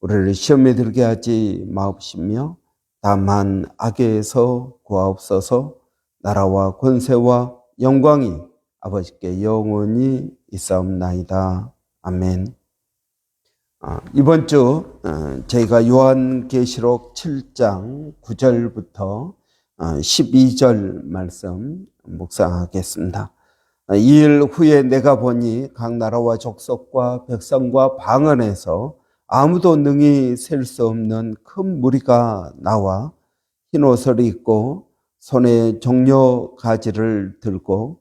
우리를 시험에 들게 하지 마옵시며 다만 악에서 구하옵소서 나라와 권세와 영광이 아버지께 영원히 있사옵나이다. 아멘. 아, 이번 주 어, 저희가 요한계시록 7장 9절부터 12절 말씀 묵상하겠습니다. 아, 이일 후에 내가 보니 각 나라와 족속과 백성과 방언에서 아무도 능히 셀 수 없는 큰 무리가 나와 흰 옷을 입고 손에 종려 가지를 들고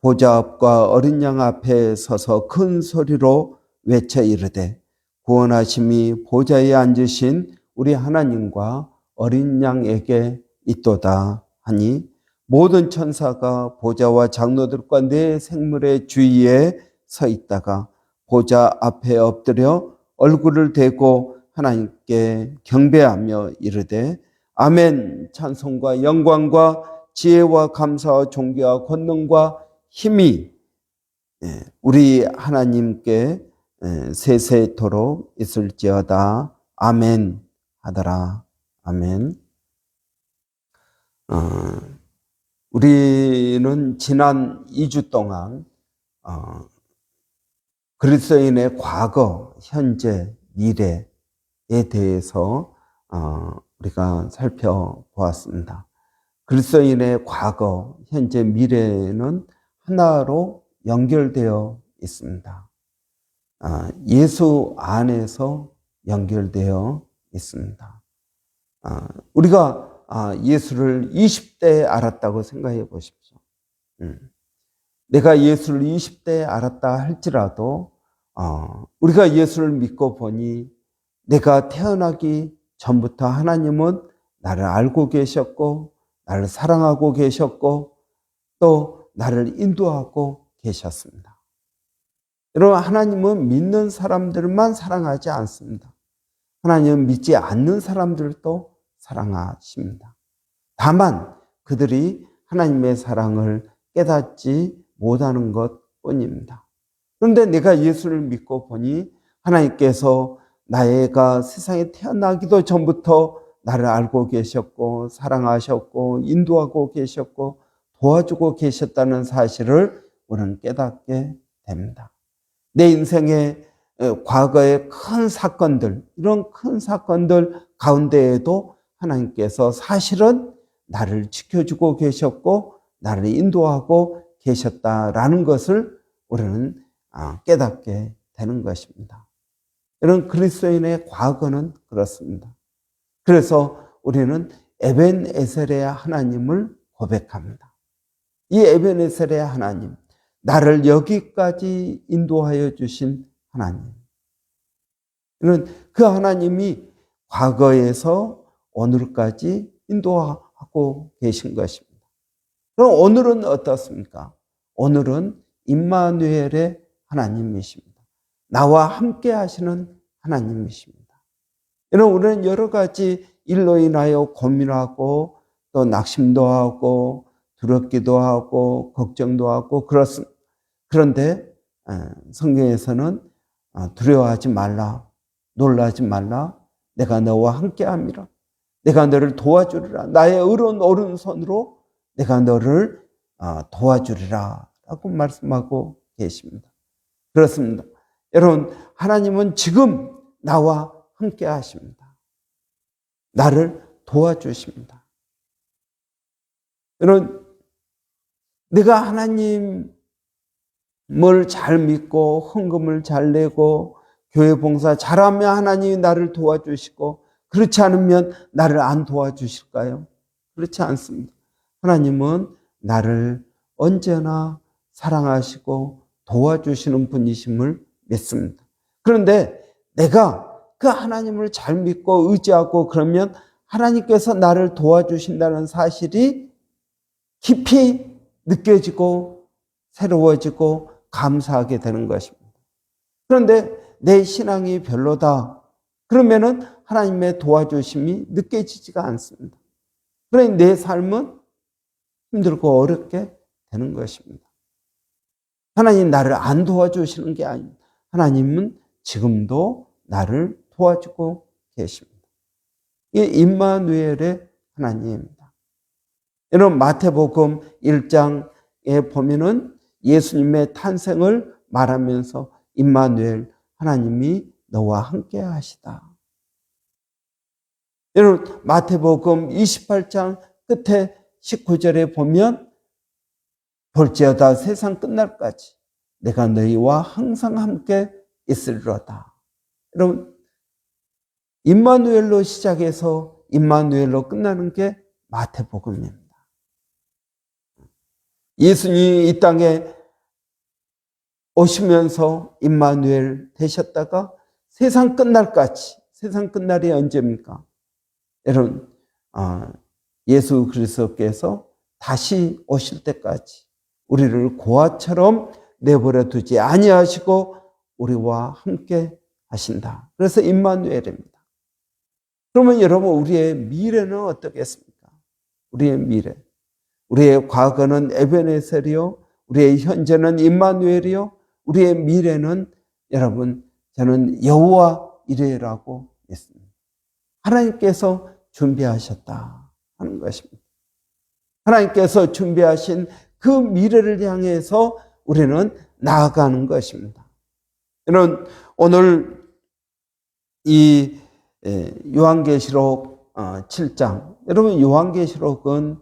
보좌 앞과 어린 양 앞에 서서 큰 소리로 외쳐 이르되 구원하심이 보좌에 앉으신 우리 하나님과 어린 양에게 있도다 하니 모든 천사가 보좌와 장로들과 내 생물의 주위에 서 있다가 보좌 앞에 엎드려 얼굴을 대고 하나님께 경배하며 이르되 아멘. 찬송과 영광과 지혜와 감사와 존귀와 권능과 힘이 예, 우리 하나님께 예, 세세토록 있을지어다. 아멘. 하더라. 아멘. 어, 우리는 지난 2주 동안 어, 그리스도인의 과거, 현재, 미래에 대해서 어, 우리가 살펴보았습니다. 그리스도인의 과거, 현재, 미래는 하나로 연결되어 있습니다. 아, 예수 안에서 연결되어 있습니다. 아, 우리가 아, 예수를 20대에 알았다고 생각해 보십시오. 음. 내가 예수를 20대에 알았다 할지라도 어, 우리가 예수를 믿고 보니 내가 태어나기 전부터 하나님은 나를 알고 계셨고 나를 사랑하고 계셨고 또 나를 인도하고 계셨습니다. 여러분 하나님은 믿는 사람들만 사랑하지 않습니다. 하나님은 믿지 않는 사람들도 사랑하십니다. 다만 그들이 하나님의 사랑을 깨닫지 못하는 것 뿐입니다. 그런데 내가 예수를 믿고 보니 하나님께서 나애가 세상에 태어나기도 전부터 나를 알고 계셨고 사랑하셨고 인도하고 계셨고 도와주고 계셨다는 사실을 우리는 깨닫게 됩니다. 내 인생의 과거의 큰 사건들, 이런 큰 사건들 가운데에도 하나님께서 사실은 나를 지켜주고 계셨고 나를 인도하고 계셨다라는 것을 우리는 깨닫게 되는 것입니다. 이런 그리스도인의 과거는 그렇습니다. 그래서 우리는 에벤 에셀의 하나님을 고백합니다. 이 에벤 에셀의 하나님, 나를 여기까지 인도하여 주신 하나님. 이는 그 하나님이 과거에서 오늘까지 인도하고 계신 것입니다. 그럼 오늘은 어떻습니까? 오늘은 임마누엘의 하나님이십니다. 나와 함께 하시는 하나님이십니다. 이런 우리는 여러 가지 일로 인하여 고민하고 또 낙심도 하고 두렵기도 하고 걱정도 하고 그렇습니다. 그런데 성경에서는 어, 두려워하지 말라, 놀라지 말라, 내가 너와 함께 함이라. 내가 너를 도와주리라. 나의 의로운 오른손으로 내가 너를 어, 도와주리라. 라고 말씀하고 계십니다. 그렇습니다. 여러분, 하나님은 지금 나와 함께 하십니다. 나를 도와주십니다. 여러분, 내가 하나님을 잘 믿고 헌금을 잘 내고 교회 봉사 잘하면 하나님이 나를 도와주시고 그렇지 않으면 나를 안 도와주실까요? 그렇지 않습니다. 하나님은 나를 언제나 사랑하시고 도와주시는 분이심을 믿습니다. 그런데 내가 그 하나님을 잘 믿고 의지하고 그러면 하나님께서 나를 도와주신다는 사실이 깊이 느껴지고 새로워지고 감사하게 되는 것입니다. 그런데 내 신앙이 별로다. 그러면은 하나님의 도와주심이 느껴지지가 않습니다. 그러니 내 삶은 힘들고 어렵게 되는 것입니다. 하나님 나를 안 도와주시는 게 아닙니다. 하나님은 지금도 나를 도와주고 계십니다. 이 임마누엘의 하나님입니다. 여러분 마태복음 1장에 보면은 예수님의 탄생을 말하면서 임마누엘 하나님이 너와 함께 하시다. 여러분 마태복음 28장 끝에 19절에 보면 볼지어다 세상 끝날까지 내가 너희와 항상 함께 있으리로다. 여러분 임마누엘로 시작해서 임마누엘로 끝나는 게 마태복음입니다. 예수님이 이 땅에 오시면서 임마누엘 되셨다가 세상 끝날까지 세상 끝날이 언제입니까? 여러분 아, 예수 그리스도께서 다시 오실 때까지 우리를 고아처럼 내버려 두지 아니하시고 우리와 함께 하신다. 그래서 임마누엘입니다. 그러면 여러분 우리의 미래는 어떻겠습니까? 우리의 미래. 우리의 과거는 에베네셀이요. 우리의 현재는 임마누엘이요. 우리의 미래는 여러분 저는 여호와 이레라고 믿습니다. 하나님께서 준비하셨다 하는 것입니다. 하나님께서 준비하신 그 미래를 향해서 우리는 나아가는 것입니다. 여러분 오늘 이 예, 요한계시록 7장 여러분 요한계시록은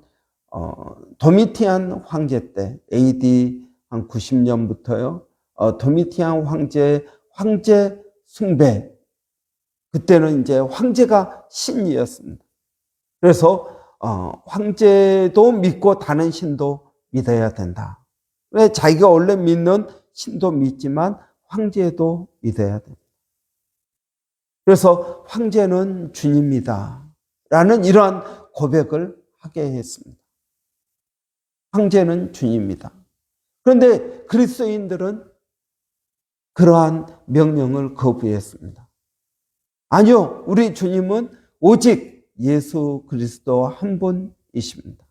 어, 도미티안 황제 때 AD 한 90년부터요 어, 도미티안 황제 황제 숭배 그때는 이제 황제가 신이었습니다. 그래서 어, 황제도 믿고 다른 신도 믿어야 된다. 왜 자기가 원래 믿는 신도 믿지만 황제도 믿어야 됩니다. 그래서 황제는 주님이다. 라는 이러한 고백을 하게 했습니다. 황제는 주님이다. 그런데 그리스도인들은 그러한 명령을 거부했습니다. 아니요, 우리 주님은 오직 예수 그리스도 한 분이십니다.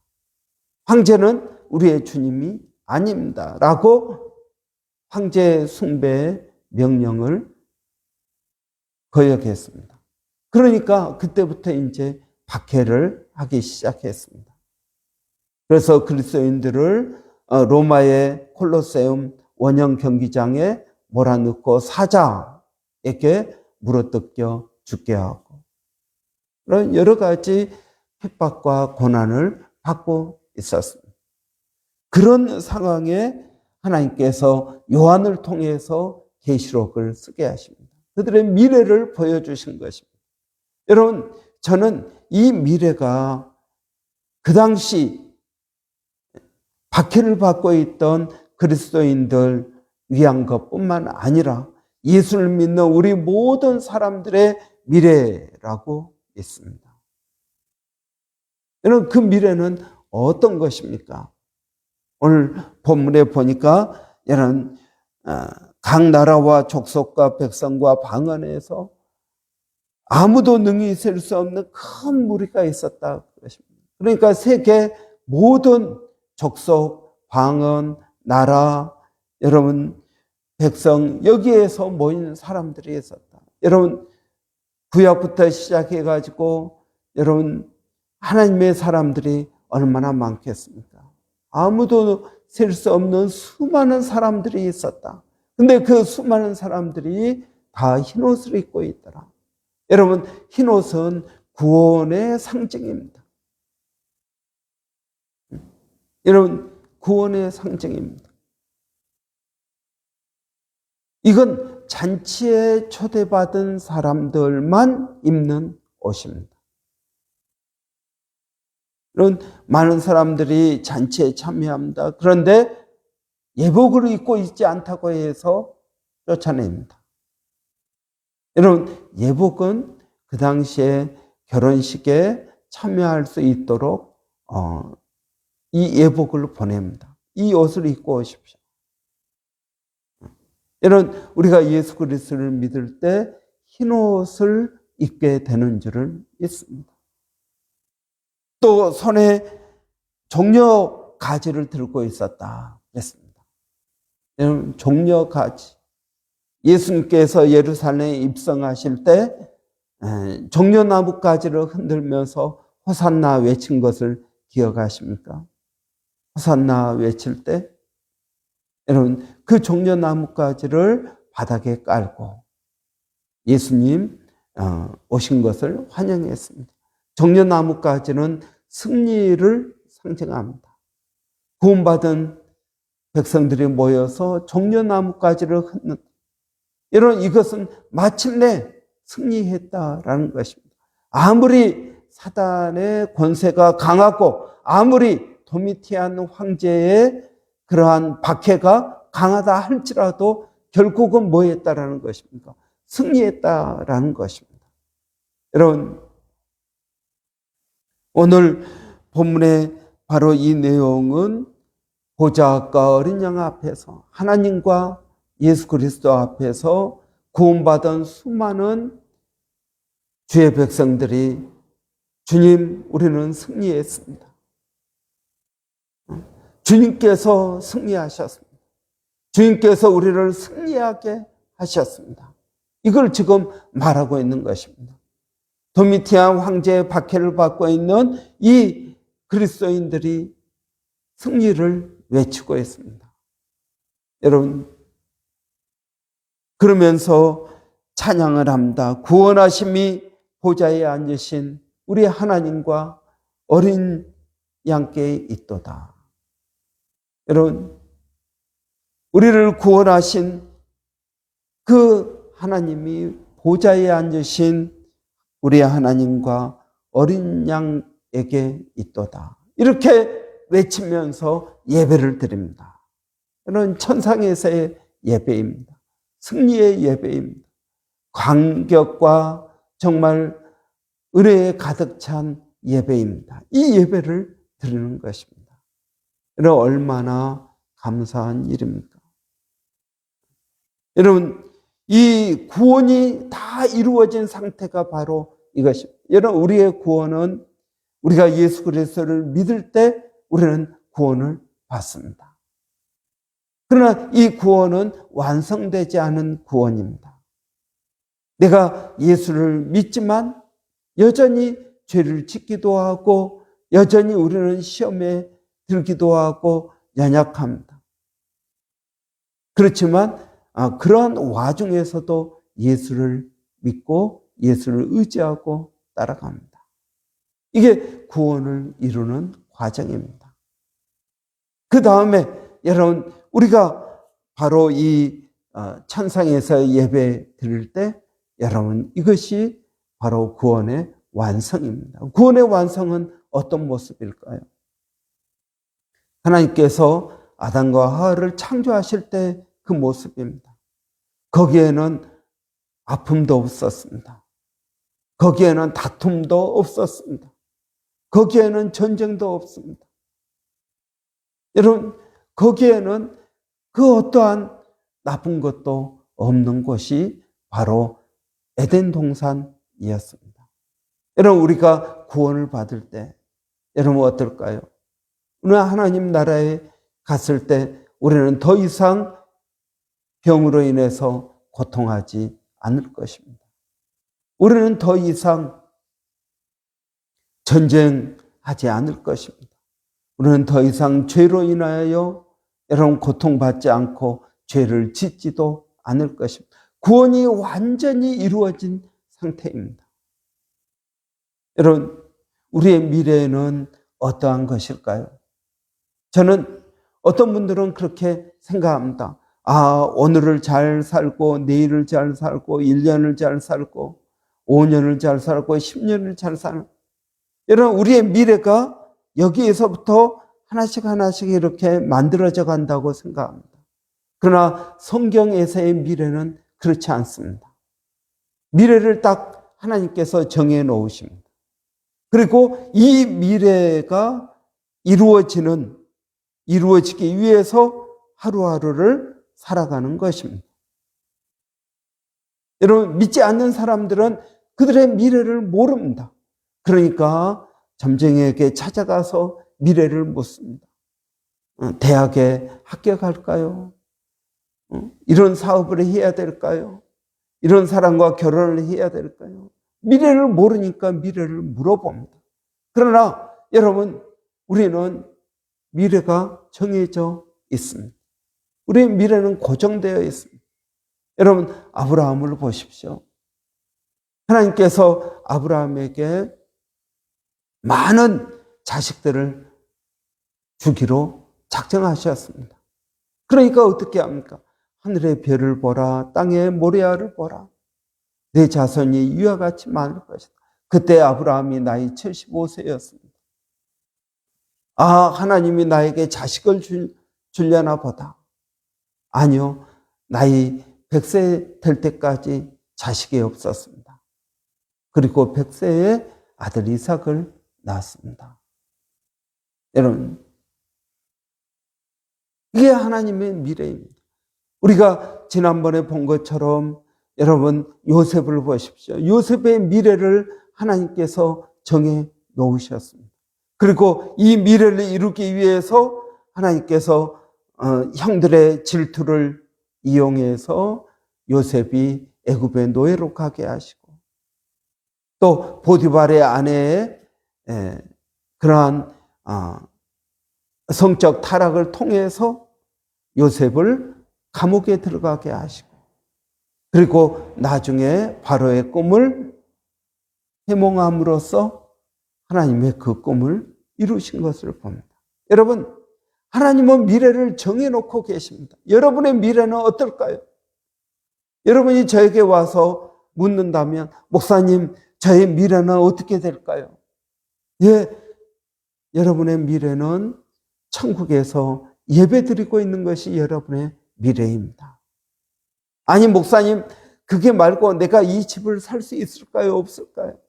황제는 우리의 주님이 아닙니다. 라고 황제 숭배의 명령을 거역했습니다. 그러니까 그때부터 이제 박해를 하기 시작했습니다. 그래서 그리스도인들을 어, 로마의 콜로세움 원형 경기장에 몰아넣고 사자에게 물어뜯겨 죽게 하고 그런 여러 가지 핍박과 고난을 받고 있었습니다. 그런 상황에 하나님께서 요한을 통해서 계시록을 쓰게 하십니다. 그들의 미래를 보여주신 것입니다. 여러분, 저는 이 미래가 그 당시 박해를 받고 있던 그리스도인들 위한 것뿐만 아니라 예수를 믿는 우리 모든 사람들의 미래라고 믿습니다. 여러분, 그 미래는 어떤 것입니까? 오늘 본문에 보니까 여러분, 각 나라와 족속과 백성과 방언에서 아무도 능히 셀 수 없는 큰 무리가 있었다. 그러니까 세계 모든 족속, 방언, 나라, 여러분, 백성, 여기에서 모인 사람들이 있었다. 여러분, 구약부터 시작해 가지고, 여러분, 하나님의 사람들이 얼마나 많겠습니까? 아무도 셀 수 없는 수많은 사람들이 있었다. 근데 그 수많은 사람들이 다 흰옷을 입고 있더라. 여러분, 흰옷은 구원의 상징입니다. 여러분, 구원의 상징입니다. 이건 잔치에 초대받은 사람들만 입는 옷입니다. 이런 많은 사람들이 잔치에 참여합니다. 그런데 예복을 입고 있지 않다고 해서 쫓아냅니다. 여러분, 예복은 그 당시에 결혼식에 참여할 수 있도록, 어, 이 예복을 보냅니다. 이 옷을 입고 오십시오. 여러분, 우리가 예수 그리스도를 믿을 때 흰 옷을 입게 되는 줄을 믿습니다. 또 손에 종려 가지를 들고 있었다. 그랬습니다. 여러분, 종려 가지. 예수님께서 예루살렘에 입성하실 때 에, 종려나무 가지를 흔들면서 호산나 외친 것을 기억하십니까? 호산나 외칠 때 여러분 그 종려나무 가지를 바닥에 깔고 예수님 어, 오신 것을 환영했습니다. 종려나무 가지는 승리를 상징합니다. 구원받은 백성들이 모여서 종려나무 가지를 흔든 이런 이것은 마침내 승리했다라는 것입니다. 아무리 사단의 권세가 강하고 아무리 도미티안 황제의 그러한 박해가 강하다 할지라도 결국은 뭐 했다라는 것입니까? 승리했다라는 것입니다. 여러분, 오늘 본문의 바로 이 내용은 보좌과 어린 양 앞에서 하나님과 예수 그리스도 앞에서 구원받은 수많은 주의 백성들이 주님, 우리는 승리했습니다. 주님께서 승리하셨습니다. 주님께서 우리를 승리하게 하셨습니다. 이걸 지금 말하고 있는 것입니다. 도미티안 황제의 박해를 받고 있는 이 그리스도인들이 승리를 외치고 있습니다. 여러분, 그러면서 찬양을 합니다. 구원하심이 보좌에 앉으신 우리 하나님과 어린 양께 있도다. 여러분, 우리를 구원하신 그 하나님이 보좌에 앉으신 우리 하나님과 어린 양에게 있도다. 이렇게 외치면서 예배를 드립니다. 이런 천상에서의 예배입니다. 승리의 예배입니다. 감격과 정말 은혜에 가득 찬 예배입니다. 이 예배를 드리는 것입니다. 여러분, 얼마나 감사한 일입니까? 여러분, 이 구원이 다 이루어진 상태가 바로 이것입니다. 여러분, 우리의 구원은 우리가 예수 그리스도를 믿을 때 우리는 구원을 받습니다. 그러나 이 구원은 완성되지 않은 구원입니다. 내가 예수를 믿지만 여전히 죄를 짓기도 하고 여전히 우리는 시험에 들기도 하고 연약합니다. 그렇지만 아, 그러한 와중에서도 예수를 믿고 예수를 의지하고 따라갑니다. 이게 구원을 이루는 과정입니다. 그 다음에 여러분 우리가 바로 이 어, 천상에서 예배 드릴 때 여러분 이것이 바로 구원의 완성입니다. 구원의 완성은 어떤 모습일까요? 하나님께서 아담과 하와를 창조하실 때 그 모습입니다. 거기에는 아픔도 없었습니다. 거기에는 다툼도 없었습니다. 거기에는 전쟁도 없습니다. 여러분, 거기에는 그 어떠한 나쁜 것도 없는 곳이 바로 에덴 동산이었습니다. 여러분, 우리가 구원을 받을 때, 여러분 어떨까요? 오늘 하나님 나라에 갔을 때 우리는 더 이상 병으로 인해서 고통하지 않을 것입니다. 우리는 더 이상 전쟁하지 않을 것입니다. 우리는 더 이상 죄로 인하여 여러분 고통받지 않고 죄를 짓지도 않을 것입니다. 구원이 완전히 이루어진 상태입니다. 여러분, 우리의 미래는 어떠한 것일까요? 저는 어떤 분들은 그렇게 생각합니다. 아, 오늘을 잘 살고, 내일을 잘 살고, 1년을 잘 살고, 5년을 잘 살고, 10년을 잘 살고. 여러분, 우리의 미래가 여기에서부터 하나씩 하나씩 이렇게 만들어져 간다고 생각합니다. 그러나 성경에서의 미래는 그렇지 않습니다. 미래를 딱 하나님께서 정해 놓으십니다. 그리고 이 미래가 이루어지는, 이루어지기 위해서 하루하루를 살아가는 것입니다. 여러분, 믿지 않는 사람들은 그들의 미래를 모릅니다. 그러니까 점쟁이에게 찾아가서 미래를 묻습니다. 어, 대학에 합격할까요? 어, 이런 사업을 해야 될까요? 이런 사람과 결혼을 해야 될까요? 미래를 모르니까 미래를 물어봅니다. 그러나 여러분, 우리는 미래가 정해져 있습니다. 우리의 미래는 고정되어 있습니다. 여러분, 아브라함을 보십시오. 하나님께서 아브라함에게 많은 자식들을 주기로 작정하셨습니다. 그러니까 어떻게 합니까? 하늘의 별을 보라, 땅의 모래알을 보라. 내 자손이 이와 같이 많을 것이다. 그때 아브라함이 나이 75세였습니다. 아, 하나님이 나에게 자식을 줄, 줄려나 보다. 아니요, 나이 100세 될 때까지 자식이 없었습니다. 그리고 100세에 아들 이삭을 낳았습니다. 여러분, 이게 하나님의 미래입니다. 우리가 지난번에 본 것처럼 여러분 요셉을 보십시오. 요셉의 미래를 하나님께서 정해 놓으셨습니다. 그리고 이 미래를 이루기 위해서 하나님께서 어, 형들의 질투를 이용해서 요셉이 애굽의 노예로 가게 하시고 또 보디발의 아내의 에, 그러한 어, 성적 타락을 통해서 요셉을 감옥에 들어가게 하시고 그리고 나중에 바로의 꿈을 해몽함으로써 하나님의 그 꿈을 이루신 것을 봅니다. 여러분, 하나님은 미래를 정해놓고 계십니다. 여러분의 미래는 어떨까요? 여러분이 저에게 와서 묻는다면, 목사님, 저의 미래는 어떻게 될까요? 예, 여러분의 미래는 천국에서 예배 드리고 있는 것이 여러분의 미래입니다. 아니, 목사님, 그게 말고 내가 이 집을 살 수 있을까요? 없을까요?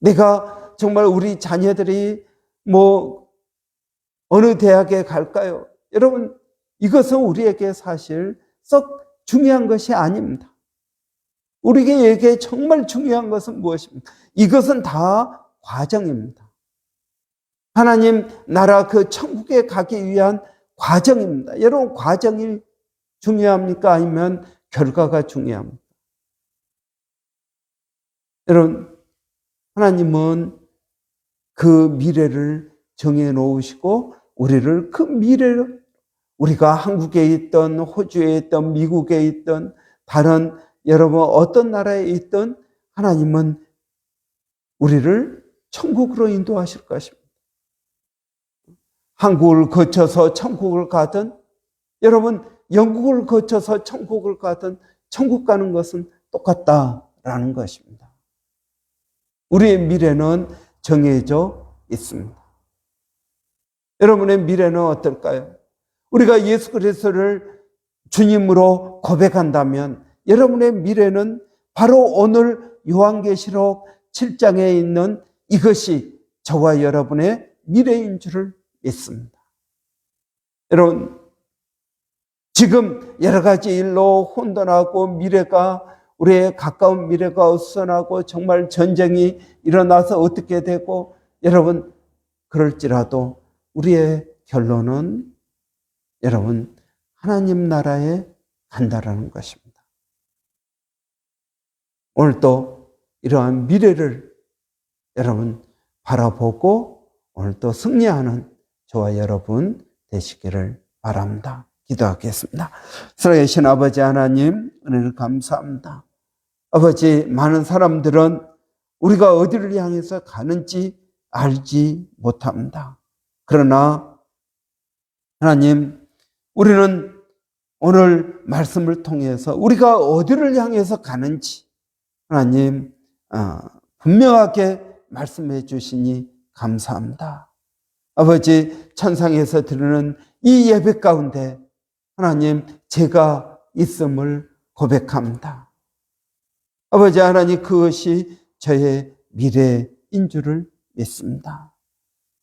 내가 정말 우리 자녀들이 뭐, 어느 대학에 갈까요? 여러분, 이것은 우리에게 사실 썩 중요한 것이 아닙니다. 우리에게 정말 중요한 것은 무엇입니까? 이것은 다 과정입니다. 하나님 나라 그 천국에 가기 위한 과정입니다. 여러분, 과정이 중요합니까? 아니면 결과가 중요합니까? 여러분, 하나님은 그 미래를 정해 놓으시고 우리를 그 미래를 우리가 한국에 있던 호주에 있던 미국에 있던 다른 여러분 어떤 나라에 있던 하나님은 우리를 천국으로 인도하실 것입니다. 한국을 거쳐서 천국을 가든 여러분 영국을 거쳐서 천국을 가든 천국 가는 것은 똑같다라는 것입니다. 우리의 미래는 정해져 있습니다. 여러분의 미래는 어떨까요? 우리가 예수 그리스도를 주님으로 고백한다면 여러분의 미래는 바로 오늘 요한계시록 7장에 있는 이것이 저와 여러분의 미래인 줄을 믿습니다. 여러분, 지금 여러 가지 일로 혼돈하고 미래가 우리의 가까운 미래가 어수선하고 정말 전쟁이 일어나서 어떻게 되고 여러분 그럴지라도 우리의 결론은 여러분 하나님 나라에 간다라는 것입니다. 오늘 또 이러한 미래를 여러분 바라보고 오늘 또 승리하는 저와 여러분 되시기를 바랍니다. 기도하겠습니다. 살아계신 아버지 하나님 은혜를 감사합니다. 아버지 많은 사람들은 우리가 어디를 향해서 가는지 알지 못합니다. 그러나 하나님 우리는 오늘 말씀을 통해서 우리가 어디를 향해서 가는지 하나님 어, 분명하게 말씀해 주시니 감사합니다. 아버지 천상에서 드리는 이 예배 가운데 하나님 제가 있음을 고백합니다. 아버지 하나님 그것이 저의 미래인 줄을 믿습니다.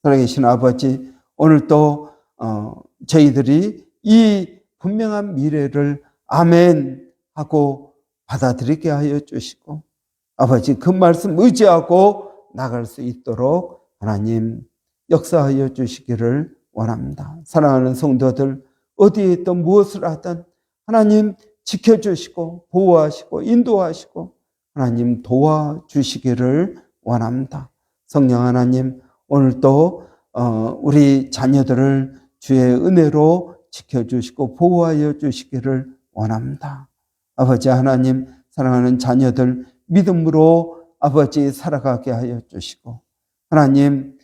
살아계신 아버지 오늘 또 어, 저희들이 이 분명한 미래를 아멘 하고 받아들이게 하여 주시고 아버지 그 말씀 의지하고 나갈 수 있도록 하나님 역사하여 주시기를 원합니다. 사랑하는 성도들 어디에 있든 무엇을 하든 하나님 지켜주시고 보호하시고 인도하시고 하나님 도와주시기를 원합니다. 성령 하나님 오늘도 어, 우리 자녀들을 주의 은혜로 지켜주시고 보호하여 주시기를 원합니다. 아버지 하나님 사랑하는 자녀들 믿음으로 아버지 살아가게 하여 주시고 하나님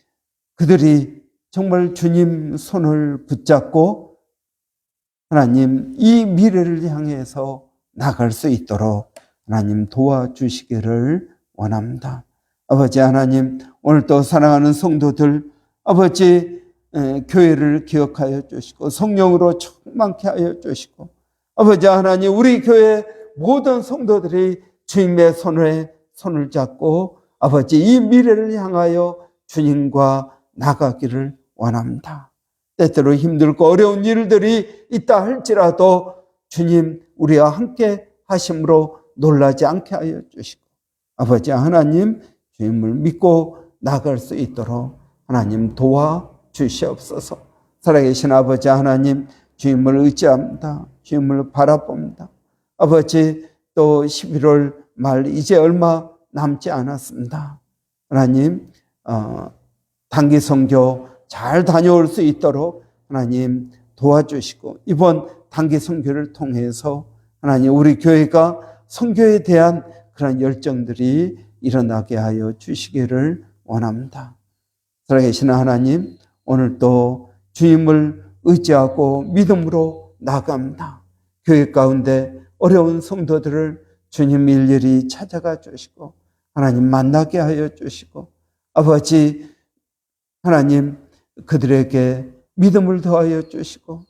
그들이 정말 주님 손을 붙잡고 하나님 이 미래를 향해서 나갈 수 있도록 하나님 도와주시기를 원합니다. 아버지 하나님 오늘도 사랑하는 성도들 아버지 에, 교회를 기억하여 주시고 성령으로 충만케 하여 주시고 아버지 하나님 우리 교회 모든 성도들이 주님의 손에 손을 잡고 아버지 이 미래를 향하여 주님과 나가기를 원합니다. 때때로 힘들고 어려운 일들이 있다 할지라도 주님 우리와 함께 하심으로 놀라지 않게 하여 주시고 아버지 하나님 주님을 믿고 나갈 수 있도록 하나님 도와 주시옵소서. 살아계신 아버지 하나님 주님을 의지합니다. 주님을 바라봅니다. 아버지 또 11월 말 이제 얼마 남지 않았습니다. 하나님 어, 단기 선교 잘 다녀올 수 있도록 하나님 도와주시고 이번 단기 선교를 통해서 하나님 우리 교회가 선교에 대한 그런 열정들이 일어나게 하여 주시기를 원합니다. 살아계신 하나님 오늘도 주님을 의지하고 믿음으로 나갑니다. 교회 가운데 어려운 성도들을 주님 일일이 찾아가 주시고 하나님 만나게 하여 주시고 아버지 하나님 그들에게 믿음을 더하여 주시고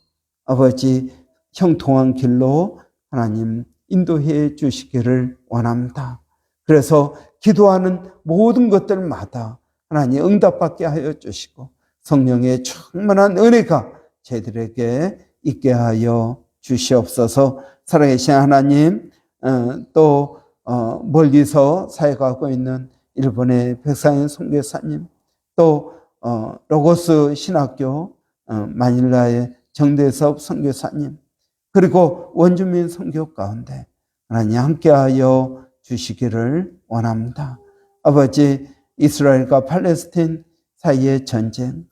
아버지 형통한 길로 하나님 인도해 주시기를 원합니다. 그래서 기도하는 모든 것들마다 하나님 응답받게 하여 주시고 성령의 충만한 은혜가 저희들에게 있게 하여 주시옵소서 살아계신 하나님 어, 또 어, 멀리서 사역하고 있는 일본의 백상현 선교사님 또 어, 로고스 신학교 마닐라의 정대섭 선교사님 그리고 원주민 선교 가운데 하나님 함께하여 주시기를 원합니다. 아버지 이스라엘과 팔레스틴 사이의 전쟁,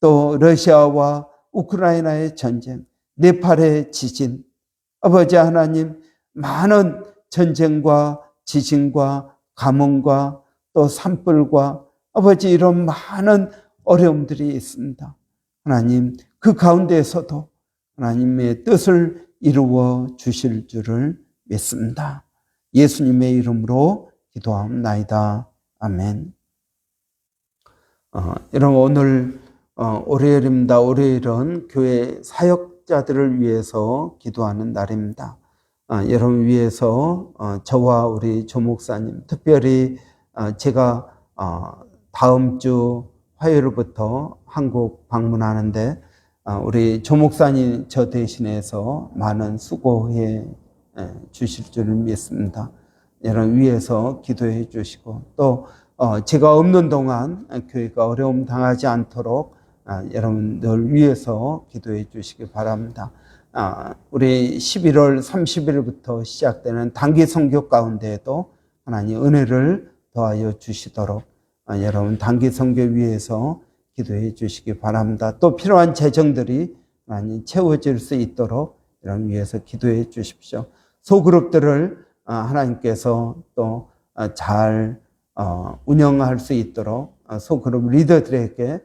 또 러시아와 우크라이나의 전쟁, 네팔의 지진, 아버지 하나님 많은 전쟁과 지진과 가뭄과 또 산불과 아버지 이런 많은 어려움들이 있습니다. 하나님 그 가운데에서도 하나님의 뜻을 이루어 주실 줄을 믿습니다. 예수님의 이름으로 기도합나이다. 아멘. 어, 여러분 오늘 어, 월요일입니다. 월요일은 교회 사역 자들을 위해서 기도하는 날입니다. 어, 여러분 위해서 어, 저와 우리 조 목사님, 특별히 어, 제가 어, 다음 주 화요일부터 한국 방문하는데 어, 우리 조 목사님 저 대신해서 많은 수고해 예, 주실 줄을 믿습니다. 여러분 위해서 기도해 주시고 또 어, 제가 없는 동안 교회가 어려움 당하지 않도록 아, 여러분들 위해서 기도해 주시기 바랍니다. 아, 우리 11월 30일부터 시작되는 단기 성교 가운데에도 하나님 은혜를 더하여 주시도록 아, 여러분 단기 성교 위해서 기도해 주시기 바랍니다. 또 필요한 재정들이 하나님 채워질 수 있도록 여러분 위해서 기도해 주십시오. 소그룹들을 하나님께서 또잘 어, 운영할 수 있도록 어, 소그룹 리더들에게 예,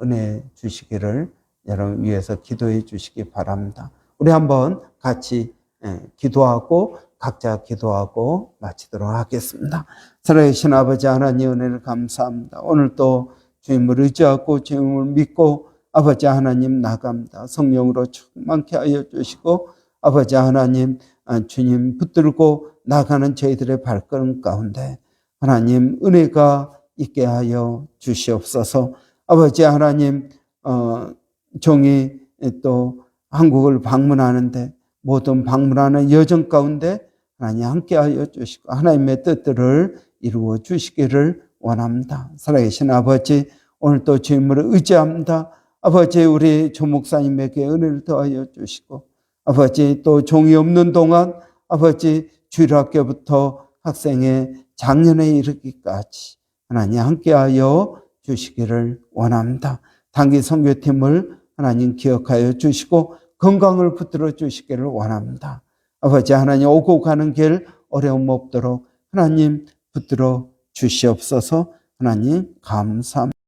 은혜 주시기를 여러분 위해서 기도해 주시기 바랍니다. 우리 한번 같이 예, 기도하고 각자 기도하고 마치도록 하겠습니다. 살아계신 아버지 하나님 은혜를 감사합니다. 오늘 또 주님을 의지하고 주님을 믿고 아버지 하나님 나갑니다. 성령으로 충만케 하여 주시고 아버지 하나님 아, 주님 붙들고 나가는 저희들의 발걸음 가운데 하나님 은혜가 있게 하여 주시옵소서. 아버지 하나님 어, 종이 또 한국을 방문하는데 모든 방문하는 여정 가운데 하나님 함께하여 주시고 하나님의 뜻들을 이루어 주시기를 원합니다. 살아계신 아버지 오늘 또 주님을 의지합니다. 아버지 우리 조 목사님에게 은혜를 더하여 주시고 아버지 또 종이 없는 동안 아버지 주일학교부터 학생의 작년에 이르기까지 하나님 함께하여 주시기를 원합니다. 단기 선교팀을 하나님 기억하여 주시고 건강을 붙들어 주시기를 원합니다. 아버지 하나님 오고 가는 길 어려움 없도록 하나님 붙들어 주시옵소서 하나님 감사합니다.